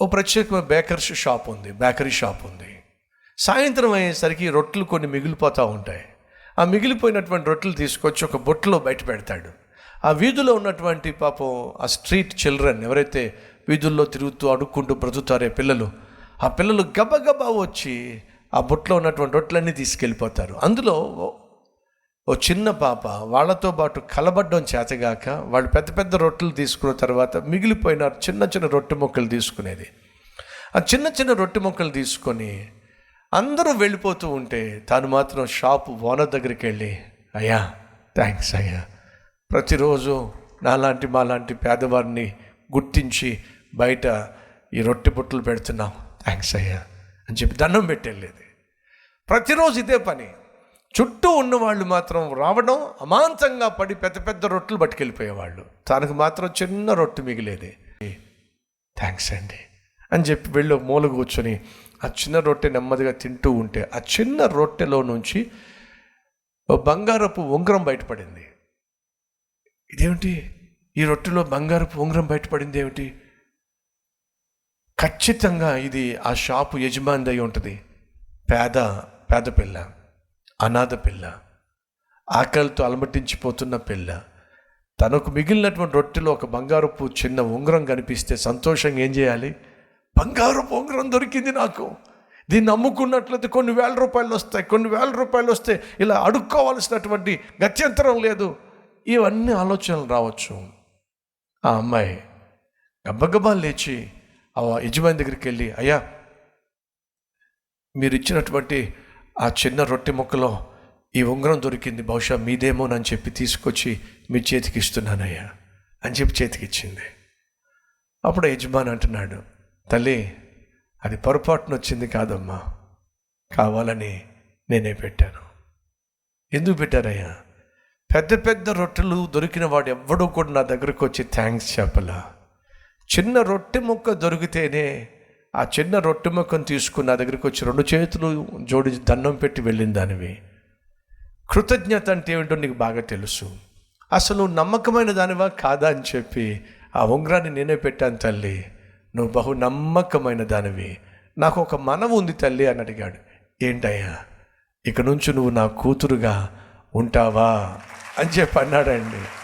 ఓ ప్రత్యేకమైన bakers shop ఉంది bakery shop ఉంది. సాయంత్రం అయ్యేసరికి రొట్టెలు కొన్ని మిగిలిపోతూ ఉంటాయి. ఆ మిగిలిపోయినటువంటి రొట్టెలు తీసుకొచ్చి ఒక బొట్టులో బయట పెడతాడు. ఆ వీధిలో ఉన్నటువంటి పాపం ఆ స్ట్రీట్ చిల్డ్రన్ ఎవరైతే వీధుల్లో తిరుగుతూ అడుక్కుంటూ బ్రతుకుతారే పిల్లలు ఆ పిల్లలు గబగబా వచ్చి ఆ బొట్లో ఉన్నటువంటి రొట్టెలన్నీ తీసుకెళ్ళిపోతారు. అందులో ఓ- చిన్న పాప వాళ్ళతో పాటు కలబడ్డం చేతగాక వాళ్ళు పెద్ద పెద్ద రొట్టెలు తీసుకున్న తర్వాత మిగిలిపోయిన చిన్న చిన్న రొట్టె మొక్కలు తీసుకునేది. ఆ చిన్న చిన్న రొట్టె మొక్కలు తీసుకొని అందరూ వెళ్ళిపోతూ ఉంటే తాను మాత్రం షాపు ఓనర్ దగ్గరికి వెళ్ళి అయ్యా థ్యాంక్స్ అయ్యా. ప్రతిరోజు నాలాంటి మాలాంటి పేదవారిని గుర్తించి బయట ఈ రొట్టె బుట్టలు పెడుతున్నాం. థ్యాంక్స్ అయ్యా. అని చెప్పి దండం పెట్టి వెళ్ళేది ప్రతిరోజు ఇదే పని. చుట్టూ ఉన్నవాళ్ళు మాత్రం రావడం అమాంతంగా పడి పెద్ద పెద్ద రొట్టెలు పట్టుకెళ్ళిపోయేవాళ్ళు. తనకు మాత్రం చిన్న రొట్టె మిగిలేది. థ్యాంక్స్ అండి అని చెప్పి వెళ్ళి మూల కూర్చొని ఆ చిన్న రొట్టె నెమ్మదిగా తింటూ ఉంటే ఆ చిన్న రొట్టెలో నుంచి ఓ బంగారపు ఉంగరం బయటపడింది. ఇదేమిటి? ఈ రొట్టెలో బంగారపు ఉంగరం బయటపడింది ఏమిటి? ఖచ్చితంగా ఇది ఆ షాపు యజమాని అయి ఉంటుంది. పేద పేద పిల్ల. అనాథ పిల్ల ఆకలితో అలమటించిపోతున్న పిల్ల తనకు మిగిలినటువంటి రొట్టెలో ఒక బంగారపు చిన్న ఉంగరం కనిపిస్తే సంతోషంగా ఏం చేయాలి? బంగారపు ఉంగరం దొరికింది నాకు. దీన్ని అమ్ముకున్నట్లయితే కొన్ని వేల రూపాయలు వస్తాయి కొన్ని వేల రూపాయలు వస్తే ఇలా అడుక్కోవాల్సినటువంటి గత్యంతరం లేదు. ఇవన్నీ ఆలోచనలు రావచ్చు. ఆ అమ్మాయి గబ్బగబ్బా లేచి ఆ యజమాని దగ్గరికి వెళ్ళి అయ్యా మీరు ఇచ్చినటువంటి ఆ చిన్న రొట్టె ముక్కలో ఈ ఉంగరం దొరికింది. బహుశా మీదేమోనని చెప్పి తీసుకొచ్చి మీ చేతికి ఇస్తున్నానయ్యా అని చెప్పి చేతికి ఇచ్చింది. అప్పుడు యజమాని అంటున్నాడు తల్లి అది పొరపాటున వచ్చింది కాదమ్మా. కావాలని నేనే పెట్టాను. ఎందుకు పెట్టారయ్యా? పెద్ద పెద్ద రొట్టెలు దొరికిన వాడు ఎవ్వడూ కూడా నా దగ్గరకు వచ్చి థ్యాంక్స్ చెప్పలా. చిన్న రొట్టె ముక్క దొరికితేనే ఆ చిన్న రొట్టె ముఖం తీసుకుని నా దగ్గరికి వచ్చి రెండు చేతులు జోడించి దండం పెట్టి వెళ్ళిన దానివి. కృతజ్ఞత అంటే ఏమిటో నీకు బాగా తెలుసు. అసలు నువ్వు నమ్మకమైన దానివా? కాదా అని చెప్పి ఆ ఉంగరాన్ని నేనే పెట్టాను తల్లి. నువ్వు బహు నమ్మకమైన దానివి. నాకు ఒక మనవు ఉంది తల్లి అని అడిగాడు. ఏంటయ్యా? ఇక నుంచి నువ్వు నా కూతురుగా ఉంటావా? అని చెప్పి అన్నాడండి.